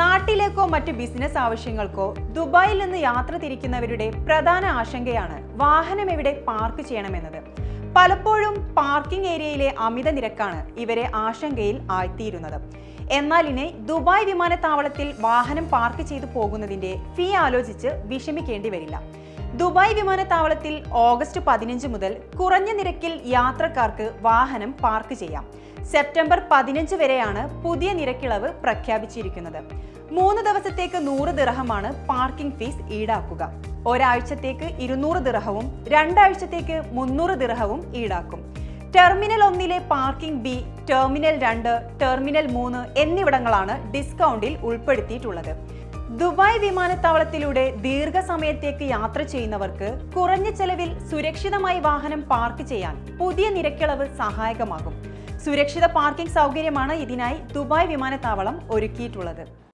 നാട്ടിലേക്കോ മറ്റ് ബിസിനസ് ആവശ്യങ്ങൾക്കോ ദുബായിൽ നിന്ന് യാത്ര തിരിക്കുന്നവരുടെ പ്രധാന ആശങ്കയാണ് വാഹനം എവിടെ പാർക്ക് ചെയ്യണമെന്നത്. പലപ്പോഴും പാർക്കിംഗ് ഏരിയയിലെ അമിത നിരക്കാണ് ഇവരെ ആശങ്കയിൽ ആഴ്ത്തിയിരുന്നത്. എന്നാൽ ഇനി ദുബായ് വിമാനത്താവളത്തിൽ വാഹനം പാർക്ക് ചെയ്തു പോകുന്നതിന്റെ ഫീ ആലോചിച്ച് വിഷമിക്കേണ്ടി വരില്ല. ദുബായ് വിമാനത്താവളത്തിൽ ഓഗസ്റ്റ് പതിനഞ്ച് മുതൽ കുറഞ്ഞ നിരക്കിൽ യാത്രക്കാർക്ക് വാഹനം പാർക്ക് ചെയ്യാം. സെപ്റ്റംബർ പതിനഞ്ച് വരെയാണ് പുതിയ നിരക്കിളവ് പ്രഖ്യാപിച്ചിരിക്കുന്നത്. മൂന്ന് ദിവസത്തേക്ക് നൂറ് ദിർഹമാണ് പാർക്കിംഗ് ഫീസ് ഈടാക്കുക. ഒരാഴ്ചത്തേക്ക് ഇരുന്നൂറ് ദിർഹവും രണ്ടാഴ്ചത്തേക്ക് മുന്നൂറ് ദിർഹവും ഈടാക്കും. ടെർമിനൽ ഒന്നിലെ പാർക്കിംഗ് ബി ടെർമിനൽ രണ്ട് ടെർമിനൽ മൂന്ന് എന്നിവിടങ്ങളാണ് ഡിസ്കൗണ്ടിൽ ഉൾപ്പെടുത്തിയിട്ടുള്ളത്. ദുബായ് വിമാനത്താവളത്തിലൂടെ ദീർഘസമയത്തേക്ക് യാത്ര ചെയ്യുന്നവർക്ക് കുറഞ്ഞ ചെലവിൽ സുരക്ഷിതമായി വാഹനം പാർക്ക് ചെയ്യാൻ പുതിയ നിരക്കിളവ് സഹായകമാകും. സുരക്ഷിത പാർക്കിംഗ് സൗകര്യമാണ് ഇതിനായി ദുബായ് വിമാനത്താവളം ഒരുക്കിയിട്ടുള്ളത്.